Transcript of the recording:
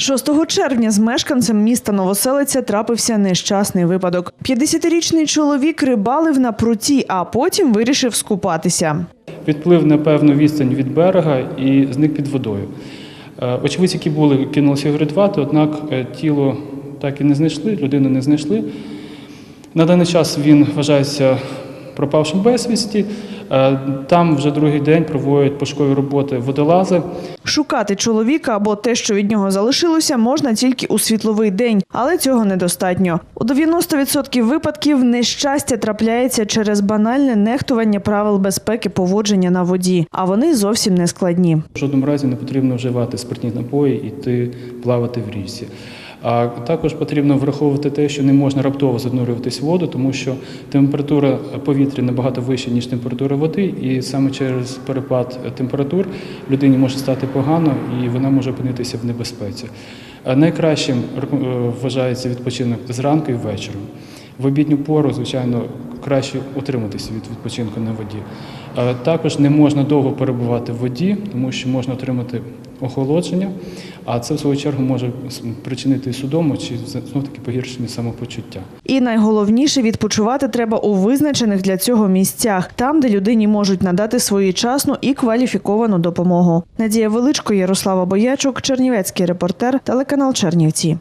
6 червня з мешканцем міста Новоселиця трапився нещасний випадок. 50-річний чоловік рибалив на пруті, а потім вирішив скупатися. Відплив на певну відстань від берега і зник під водою. Е, Очевидці, які були, кинулися його рятувати, однак е, тіло так і не знайшли, людину не знайшли. На даний час він вважається пропавшим безвісті. Е, Там вже другий день проводять пошукові роботи водолази. Шукати чоловіка або те, що від нього залишилося, можна тільки у світловий день, але цього недостатньо. У 90% випадків нещастя трапляється через банальне нехтування правил безпеки поводження на воді, а вони зовсім не складні. В жодному разі не потрібно вживати спиртні напої і йти плавати в річці. А також потрібно враховувати те, що не можна раптово занурюватись в воду, тому що температура повітря набагато вища, ніж температура води, і саме через перепад температур людині може стати погано і вона може опинитися в небезпеці. Найкращим е, вважається відпочинок зранку і ввечері. В обідню пору, звичайно, краще утриматися від відпочинку на воді. Також не можна довго перебувати в воді, тому що можна отримати охолодження, а це в свою чергу може причинити судому чи знов таки погіршення самопочуття. І найголовніше відпочивати треба у визначених для цього місцях, там, де людині можуть надати своєчасну і кваліфіковану допомогу. Надія Величко, Ярослава Боячук, Чернівецький репортер, телеканал Чернівці.